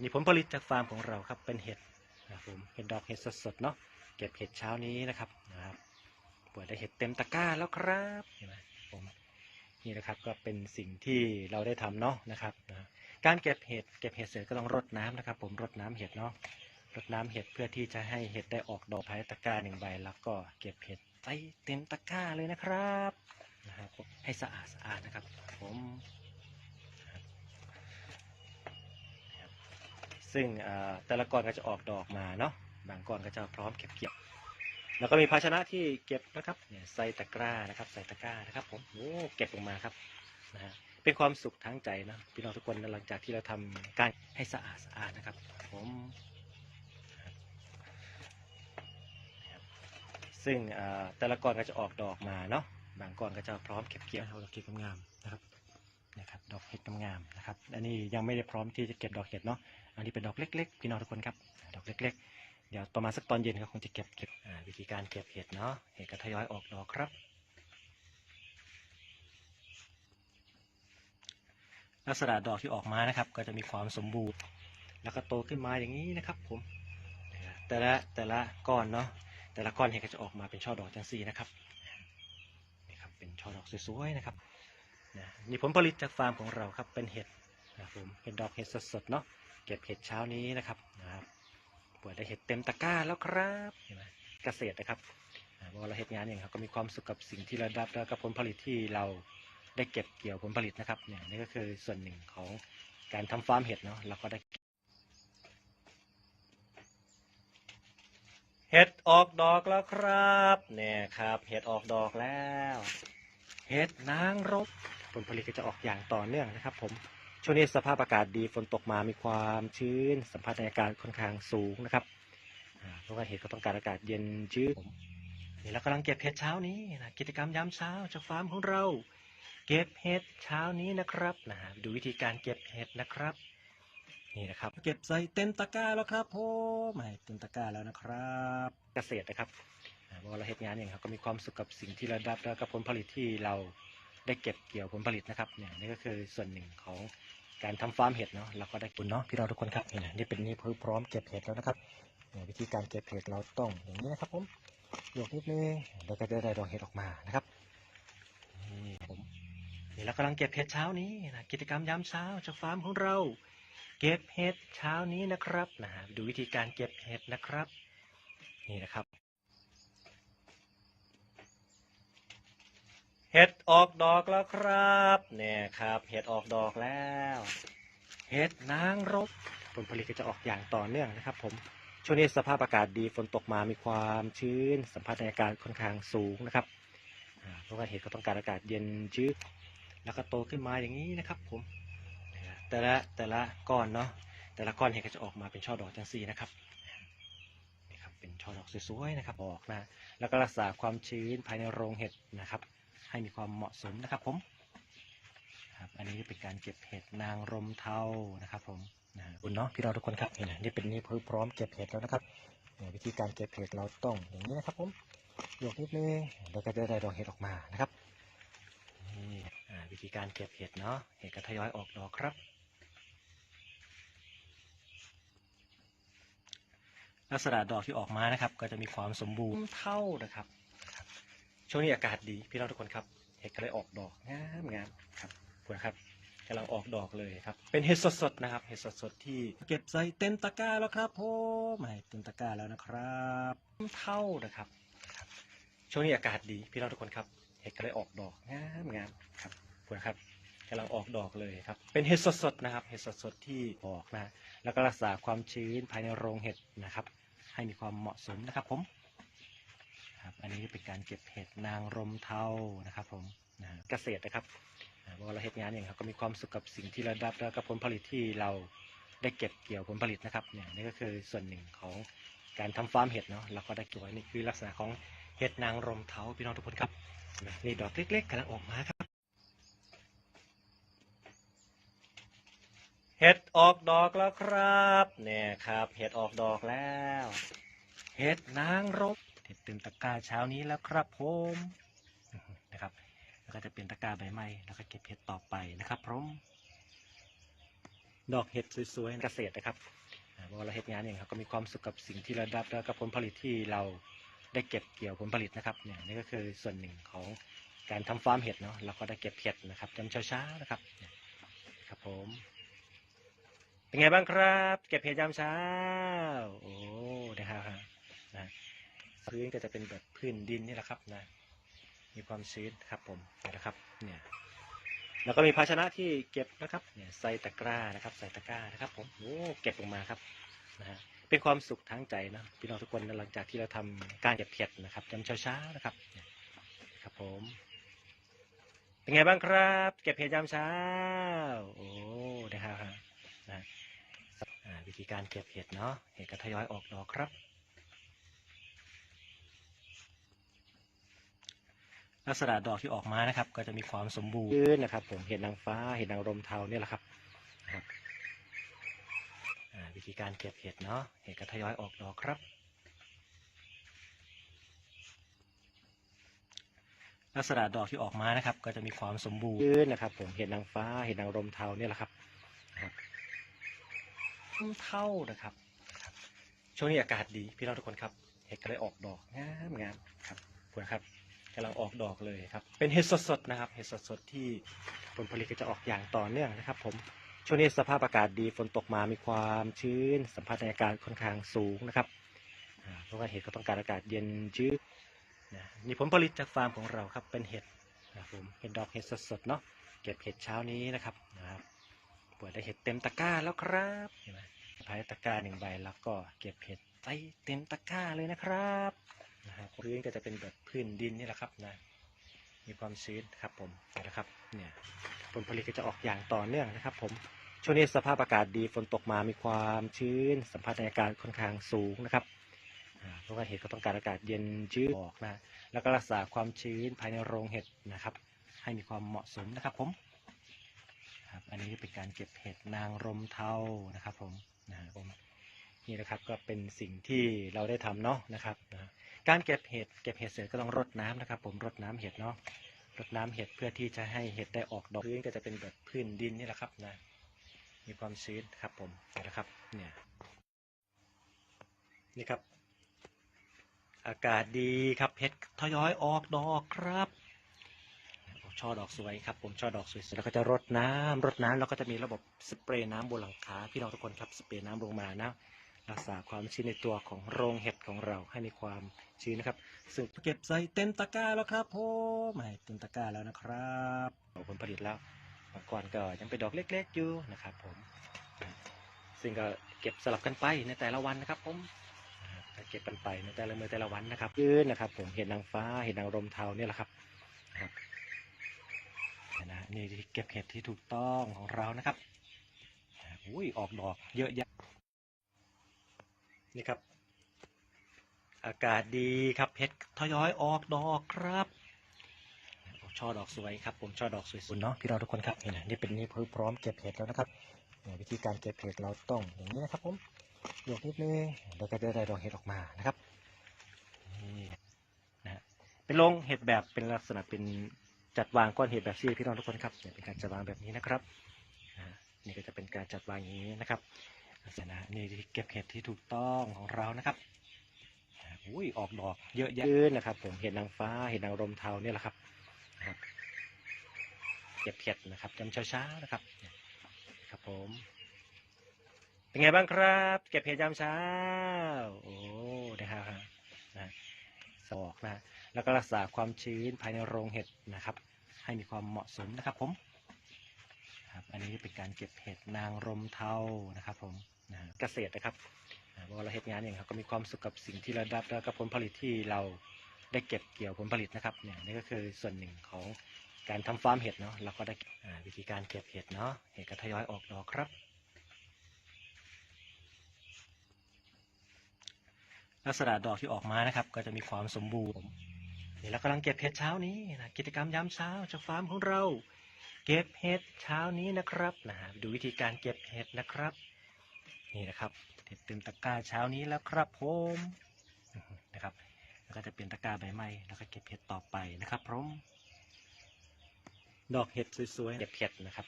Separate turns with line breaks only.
นี่ผลผลิตจากฟาร์มของเราครับเป็นเห็ดนะครับผมเห็ดดอกเห็ดสดๆเนาะเก็บเห็ดเช้านี้นะครับนะครับปิดได้เห็ดเต็มตะกร้าแล้วครับเห็นไหมผมนี่นะครับก็เป็นสิ่งที่เราได้ทำเนาะนะครับนะการเก็บเห็ดเก็บเห็ดเสร็จก็ต้องรดน้ำนะครับ ผมรดน้ำเห็ดเนาะรดน้ำเห็ดเพื่อที่จะให้เห็ดได้ออกดอกภายในตะกร้าหนึ่งใบแล้วก็เก็บเห็ดใส่เต็มตะกร้าเลยนะครับนะครับให้สะอาดสะอาดนะครับผม ซึ่งเอ่อแต่ละก้อนก็จะออกดอกมาเนาะบางก้อนก็จะพร้อมเก็บเกี่ยวแล้วก็มีภาชนะที่เก็บนะครับเนี่ยใส่ตะกร้านะครับ ใส่ตะกร้านะครับผมโอ้เก็บออกมาครับนะฮะเป็นความสุขทั้งใจนะพี่น้องทุกคนหลังจากที่เราทำการให้สะอาดสะอาดนะครับผมซึ่งเอ่อแต่ละก้อนก็จะออกดอกมาเนาะบางก้อนก็จะพร้อมเก็บเกี่ยวเอาเก็บงามนะครับ นะครับดอกเห็ดงามๆนะครับอันนี้ยังไม่ได้พร้อมที่จะเก็บดอกเห็ดเนาะอันนี้เป็นดอกเล็ก ๆ พี่น้องทุกคนครับดอกเล็ก ๆ เดี๋ยวประมาณสักตอนเย็นก็คงจะเก็บเก็บวิธีการเก็บเห็ดเนาะเห็ดก็ทยอยออกดอกครับ ลักษณะดอกที่ออกมานะครับ ก็จะมีความสมบูรณ์ แล้วก็โตขึ้นมาอย่างนี้นะครับ ผมแต่ละแต่ละก้อนเนาะแต่ละก้อนเห็ดก็จะออกมาเป็นช่อดอกจังสีนะครับนี่ครับเป็นช่อดอกสวยๆนะครับ นะนี่ผลผลิตจากฟาร์มของเราครับเป็นเห็ดนะครับผมเป็นดอกเห็ดสดๆเนาะเก็บเห็ดเช้านี้นะครับนะครับเปิดได้เห็ดเต็มตะกร้าแล้วครับเห็นไหมเกษตรนะครับอ่าพอเราเห็ดงานอย่างครับก็มีความสุขกับสิ่งที่เราได้แล้วกับผลผลิตที่เราได้เก็บเกี่ยวผลผลิตนะครับเนี่ยนี่ก็คือส่วนหนึ่งของการทำฟาร์มเห็ดเนาะเราก็ได้เห็ดออกดอกแล้วครับเนี่ยครับ เห็ดออกดอกแล้ว เห็ดนางรบ ผลผลิตก็จะออกอย่างต่อเนื่องนะครับ ผมช่วงนี้สภาพอากาศดีฝนตกมามีความชื้น สัมผัสในอากาศค่อนข้างสูงนะครับอ่าเพราะว่าเห็ดก็ต้องการอากาศเย็นชื้นนี่เรากำลังเก็บเห็ดเช้านี้นะกิจกรรมยามเช้าจากฟาร์มของเรา เก็บเห็ดเช้านี้นะครับนะฮะดูวิธีการเก็บเห็ดนะครับนี่นะครับ เก็บใส่เต็มตะกร้าแล้วครับผมให้เต็มตะกร้าแล้วนะครับ เกษตรนะครับอ่าพอเราเห็ดงานอย่างครับก็มีความสุขกับสิ่งที่เราได้แล้วกับผลผลิตที่เรา ได้เก็บเกี่ยวผลผลิตนะครับเนี่ยนี่ก็คือส่วนหนึ่งของการทำฟาร์มเห็ดเนาะเราก็ได้กินเนาะพี่เราทุกคนครับเนี่นะนี่เป็นนี่พร้อมเก็บเห็ดแล้วนะครับเนี่ยวิธีการเก็บเห็ดเราต้องอย่างนี้นะครับผมโยกนิดนึงแล้วก็จะได้ดอกเห็ดออกมานะครับนี่ผมนี่เรากำลังเก็บเห็ดเช้านี้นะกิจกรรมยามเช้าจากฟาร์มของเรา เก็บเห็ดเช้านี้นะครับนะฮะดูวิธีการเก็บเห็ดนะครับ นี่นะครับ เห็ดออกดอกแล้วครับเนี่ยครับ เห็ดออกดอกแล้วเห็ดนางรบผลผลิตก็จะออกอย่างต่อเนื่องนะครับ ผมช่วงนี้สภาพอากาศดีฝนตกมามีความชื้น สัมผัสในอากาศค่อนข้างสูงนะครับเพราะว่าเห็ดก็ต้องการอากาศเย็นชื้นแล้วก็โตขึ้นมาอย่างนี้นะครับ ผมแต่ละแต่ละก้อนเนาะแต่ละก้อนเห็ดก็จะออกมาเป็นช่อดอกจังสีนะครับนี่ครับเป็นช่อดอกสวยๆนะครับออกนะแล้วก็รักษาความชื้นภายในโรงเห็ดนะครับ ให้มีความเหมาะสมนะครับผมครับอันนี้เป็นการเก็บเห็ดนางรมเทานะครับ ผมนะคุณเนาะพี่เราทุกคนครับนี่นะนี่เป็นนี่คือพร้อมเก็บเห็ดแล้วนะครับวิธีการเก็บเห็ดเราต้องอย่างนี้นะครับผมโยกนิดนึงแล้วก็จะได้ดอกเห็ดออกมานะครับนี่วิธีการเก็บเห็ดเนาะเห็ดก็ทยอยออกดอกครับลักษณะดอกที่ออกมานะครับ ก็จะมีความสมบูรณ์เท่านะครับ ช่วงนี้อากาศดีพี่น้องทุกคนครับเห็ดก็เลยออกดอกงามงามครับคุณครับกำลังออกดอกเลยครับเป็นเห็ดสดๆนะครับเห็ดสดๆที่เก็บใส่เต็มตะกร้าแล้วครับผมให้เต็มตะกร้าแล้วนะครับเท่านะครับครับ ช่วงนี้อากาศดีพี่น้องทุกคนครับเห็ดก็เลยออกดอกงามงามครับคุณครับกำลังออกดอกเลยครับ เป็นเห็ดสดๆนะครับ เห็ดสดๆที่ออกนะ แล้วก็รักษาความชื้นภายในโรงเห็ดนะครับ ให้มีความเหมาะสมนะครับผม อันนี้เป็นการเก็บเห็ดนางรมเทานะครับผมนะเกษตรนะครับอ่าพอเราเห็ดงานอย่างครับก็มีความสุขกับสิ่งที่เราได้แล้วกับผลผลิตที่เราได้เก็บเกี่ยวผลผลิตนะครับเนี่ยนี่ก็คือส่วนหนึ่งของการทำฟาร์มเห็ดเนาะเราก็ได้เก็บไว้นี่คือลักษณะของเห็ดนางรมเทาพี่น้องทุกคนครับนี่ดอกเล็กๆกำลังออกมาครับเห็ดออกดอกแล้วครับ เนี่ยครับ เห็ดออกดอกแล้ว เห็ดนางรบ เห็ดเต็มตะกร้าเช้านี้แล้วครับผมนะครับ แล้วก็จะเป็นตะกร้าใบไม้แล้วก็เก็บเห็ดต่อไปนะครับผมดอกเห็ดสวยๆเกษตรนะครับเว่าเราเห็ดงานเองครับก็มีความสุขกับสิ่งที่เราได้แล้วกับผลผลิตที่เราได้เก็บเกี่ยวผลผลิตนะครับเนี่ยนี่ก็คือส่วนหนึ่งของการทำฟาร์มเห็ดเนาะเราก็ได้เก็บเห็ดนะครับจำเช้าๆนะครับครับผมเป็นไงบ้างครับ เก็บเห็ดยามเช้า โอ้นะครับนะ พื้นก็จะเป็นแบบพื้นดินนี่แหละครับนะ มีความชื้นครับผมนี่นะครับเนี่ยแล้วก็มีภาชนะที่เก็บนะครับเนี่ยใส่ตะกร้านะครับ ใส่ตะกร้านะครับ ผมโอ้เก็บลงมาครับนะฮะเป็นความสุขทั้งใจนะพี่น้องทุกคนหลังจากที่เราทำการเก็บเห็ดนะครับยามเช้าๆนะครับครับ ผม เป็นไงบ้างครับ เก็บเห็ดยามเช้า โอ้นะครับนะวิธีการเก็บเห็ดเนาะเห็ดก็ทยอยออกดอกครับ ลักษณะดอกที่ออกมานะครับ ก็จะมีความสมบูรณ์นะครับ ผมเห็ดนางฟ้าเห็ดนางรมเทาเนี่ยแหละครับนะครับอ่าวิธีการเก็บเห็ดเนาะเห็ดก็ทยอยออกดอกครับ ลักษณะดอกที่ออกมานะครับ ก็จะมีความสมบูรณ์นะครับ ผมเห็ดนางฟ้าเห็ดนางรมเทาเนี่ยแหละครับนะครับเท่านะครับนะครับช่วงนี้อากาศดีพี่น้องทุกคนครับ เห็ดก็เลยออกดอกงามงามครับคุณครับ กำลังออกดอกเลยครับ เป็นเห็ดสดๆนะครับ เห็ดสดๆที่ผลผลิตก็จะออกอย่างต่อเนื่องนะครับ ผม ช่วงนี้สภาพอากาศดี ฝนตกมา มีความชื้น สัมผัสในอากาศค่อนข้างสูงนะครับเพราะว่าเห็ดก็ต้องการอากาศเย็นชื้นนะนี่ผลผลิตจากฟาร์มของเราครับ เป็นเห็ดนะครับผมเห็ดดอกเห็ดสดๆเนาะ เก็บเห็ดเช้านี้นะครับนะครับเปิดได้เห็ดเต็มตะกร้าแล้วครับ เห็นไหมภายตะกร้าหนึ่งใบแล้วก็เก็บเห็ดใส่เต็มตะกร้าเลยนะครับ พื้นก็จะเป็นแบบพื้นดินนี่แหละครับนะ มีความชื้นครับผมนะครับ เนี่ยผลผลิตก็จะออกอย่างต่อเนื่องนะครับ ผม ช่วงนี้สภาพอากาศดีฝนตกมามีความชื้น สัมผัสในอากาศค่อนข้างสูงนะครับเพราะว่าเห็ดก็ต้องการอากาศเย็นชื้นออกนะ แล้วก็รักษาความชื้นภายในโรงเห็ดนะครับ ให้มีความเหมาะสมนะครับผมครับอันนี้เป็นการเก็บเห็ดนางรมเทานะครับผมนะครับผม นี่นะครับก็เป็นสิ่งที่เราได้ทำเนาะนะครับนะการเก็บเห็ดเก็บเห็ดเสร็จก็ต้องรดน้ำนะครับ ผมรดน้ำเห็ดเนาะรดน้ำเห็ดเพื่อที่จะให้เห็ดได้ออกดอกพื้นก็จะเป็นแบบพื้นดินนี่แหละครับนะมีความชื้นครับผมนะครับเนี่ยนี่ครับ อากาศดีครับเห็ดทยอยออกดอกครับช่อดอกสวยครับผมช่อดอกสวยๆแล้วก็จะรดน้ำรดน้ำแล้วก็จะมีระบบสเปรย์น้ำบนหลังคาพี่น้องทุกคนครับสเปรย์น้ำลงมานะ รักษาความชื้นในตัวของโรงเห็ดของเราให้มีความชื้นนะครับ ซึ่งเก็บใส่เต็มตะกร้าแล้วครับผมให้เต็มตะกร้าแล้วนะครับผลผลิตแล้วมื่ก่อนก็ยังเป็นดอกเล็ก ๆอยู่นะครับผม ซึ่งก็เก็บสลับกันไปในแต่ละวันนะครับผมเก็บกันไปในแต่ละมือแต่ละวันนะครับยืนนะครับ ผมเห็ดนางฟ้าเห็ดนางรมเทาเนี่ยแหละครับนะครับนะนี่เก็บเห็ดที่ถูกต้องของเรานะครับอุ้ยออกดอกเยอะแยะ นี่ครับ อากาศดีครับเห็ดทยอยออกดอกครับโอ้ช่อดอกสวยครับผมช่อดอกสวยๆเนาะพี่เราทุกคนครับนี่นะนี่เป็นนี่พร้อมเก็บเห็ดแล้วนะครับวิธีการเก็บเห็ดเราต้องอย่างนี้นะครับผมโยกนิดนึงแล้วก็จะได้ดอกเห็ดออกมานะครับนี่นะฮะเป็นโรงเห็ดแบบเป็นลักษณะเป็นจัดวางก้อนเห็ดแบบซี่พี่น้องทุกคนครับเป็นการจัดวางแบบนี้นะครับนี่ก็จะเป็นการจัดวางอย่างนี้นะครับ ลักษณะนี่ที่เก็บเห็ดที่ถูกต้องของเรานะครับอุ้ยออกดอกเยอะแยะเลยนะครับ ผมเห็ดนางฟ้าเห็ดนางรมเทาเนี่ยแหละครับนะครับเก็บเห็ดนะครับจำเช้าๆนะครับ ครับผม เป็นไงบ้างครับ เก็บเห็ดยามเช้า โอ้นะครับนะสอกนะแล้วก็รักษาความชื้นภายในโรงเห็ดนะครับ ให้มีความเหมาะสมนะครับผมครับอันนี้เป็นการเก็บเห็ดนางรมเทานะครับผม เกษตรนะครับอ่าเพราะว่าเราเห็ดงานเองครับก็มีความสุขกับสิ่งที่เราได้รับแล้วกับผลผลิตที่เราได้เก็บเกี่ยวผลผลิตนะครับเนี่ยนี่ก็คือส่วนหนึ่งของการทำฟาร์มเห็ดเนาะเราก็ได้อ่าวิธีการเก็บเห็ดเนาะเห็ดก็ทยอยออกดอกครับ ลักษณะดอกที่ออกมานะครับ ก็จะมีความสมบูรณ์นี่เรากำลังเก็บเห็ดเช้านี้นะกิจกรรมยามเช้าจากฟาร์มของเรา เก็บเห็ดเช้านี้นะครับนะดูวิธีการเก็บเห็ดนะครับ นี่นะครับเห็ดเต็มตะกร้าเช้านี้แล้วครับผมนะครับแล้วก็จะเป็นตะกร้าใบไม้แล้วก็เก็บเห็ดต่อไปนะครับผมดอกเห็ดสวยๆเก็บเห็ดนะครับ